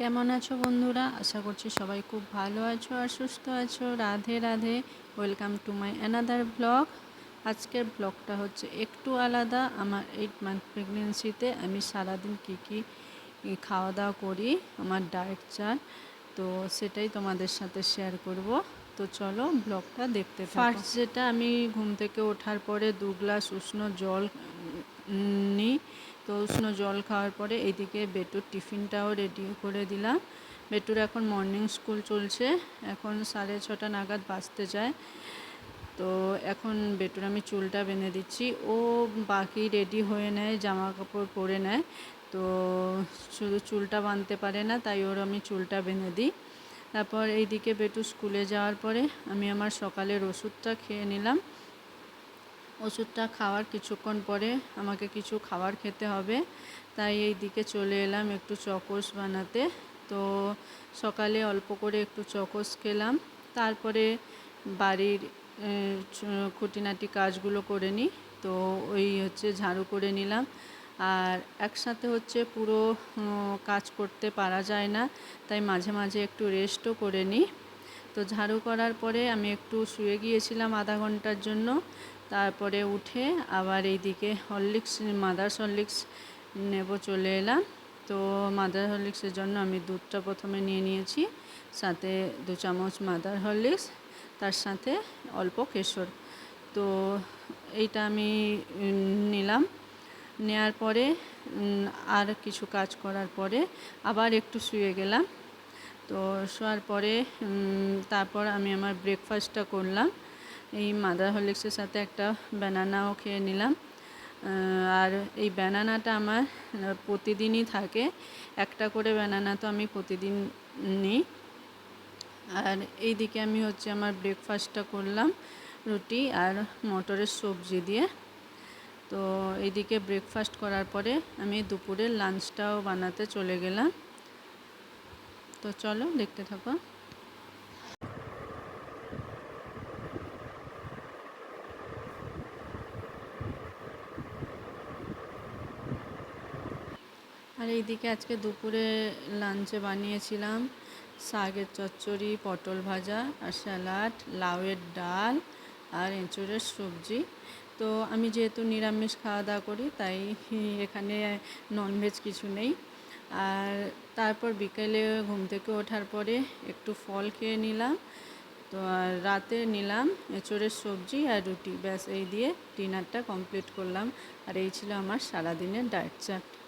কেমন আছো বন্ধুরা? আশা করছি সবাই খুব ভালো আছো আর সুস্থ আছো। Radhe Radhe. Welcome to my another blog আজকের ব্লগটা হচ্ছে একটু আলাদা। আমার এইট মান্থ প্রেগনেন্সিতে আমি সারাদিন কী কী খাওয়া দাওয়া করি, আমার ডায়েট চার্ট তো সেটাই তোমাদের সাথে শেয়ার করব। তো চলো ব্লগটা দেখতে ফার্স্ট যেটা আমি ঘুম থেকে ওঠার পরে দু গ্লাস উষ্ণ জল তো উষ্ণ জল খাওয়ার পরে এইদিকে বেটুর টিফিনটাও রেডি করে দিলাম। বেটুর এখন মর্নিং স্কুল চলছে। এখন সাড়ে ছটা নাগাদ বাঁচতে যায়। তো এখন বেটুর আমি চুলটা বেঁধে দিচ্ছি। ও বাকি রেডি হয়ে নেয় জামা কাপড় পরে নেয়। তো শুধু চুলটা বাঁধতে পারে না, তাই ওর আমি চুলটা বেঁধে দিই। তারপর এইদিকে বেটু স্কুলে যাওয়ার পরে আমি আমার সকালের ওষুধটা খেয়ে নিলাম। ওষুধটা খাওয়ার কিছুক্ষণ পরে আমাকে কিছু খাবার খেতে হবে। তাই এই দিকে চলে এলাম একটু চকোস বানাতে। তো সকালে অল্প করে একটু চকোস খেলাম। তারপরে বাড়ির খুঁটিনাটি কাজগুলো করে নিই। তো ওই হচ্ছে ঝাড়ু করে নিলাম। আর একসাথে হচ্ছে পুরো কাজ করতে পারা যায় না। তাই মাঝে মাঝে একটু রেস্টও করে নিই। তো ঝাড়ু করার পরে আমি একটু শুয়ে গিয়েছিলাম আধা ঘণ্টার জন্য। তারপরে উঠে আবার এইদিকে হরলিক্স, মাদার্স হরলিক্স নেব চলে এলাম। তো মাদার হরলিক্সের জন্য আমি দুধটা প্রথমে নিয়ে নিয়েছি, সাথে দু চামচ মাদার হরলিক্স, তার সাথে অল্প কেশর। তো এইটা আমি নিলাম। নেয়ার পরে আর কিছু কাজ করার পরে আবার একটু শুয়ে গেলাম। তো শোয়ার পরে তারপর আমি আমার ব্রেকফাস্টটা করলাম। এই মাদার হরলিক্সের সাথে একটা ব্যানানাও খেয়ে নিলাম। আর এই ব্যানানাটা আমার প্রতিদিনই থাকে। একটা করে ব্যানানা তো আমি প্রতিদিন নিই আর এইদিকে আমি হচ্ছে আমার ব্রেকফাস্টটা করলাম রুটি আর মটরের সবজি দিয়ে। তো এইদিকে ব্রেকফাস্ট করার পরে আমি দুপুরের লাঞ্চটাও বানাতে চলে গেলাম। তো চলো দেখতে থাকো। আর এইদিকে আজকে দুপুরে লাঞ্চে বানিয়েছিলাম শাকের চচ্চড়ি, পটল ভাজা, আর স্যালাড, লাউয়ের ডাল, আর এঁচুড়ের সবজি। তো আমি যেহেতু নিরামিষ খাওয়া দাওয়া করি, তাই এখানে ননভেজ কিছু নেই। আর তারপর বিকেলে ঘুম থেকে ওঠার পরে একটু ফল খেয়ে নিলাম। তো আর রাতে নিলাম এঁচড়ের সবজি আর রুটি। ব্যাস, এই দিয়ে ডিনারটা কমপ্লিট করলাম। আর এই ছিল আমার সারাদিনের ডায়েট চার্ট।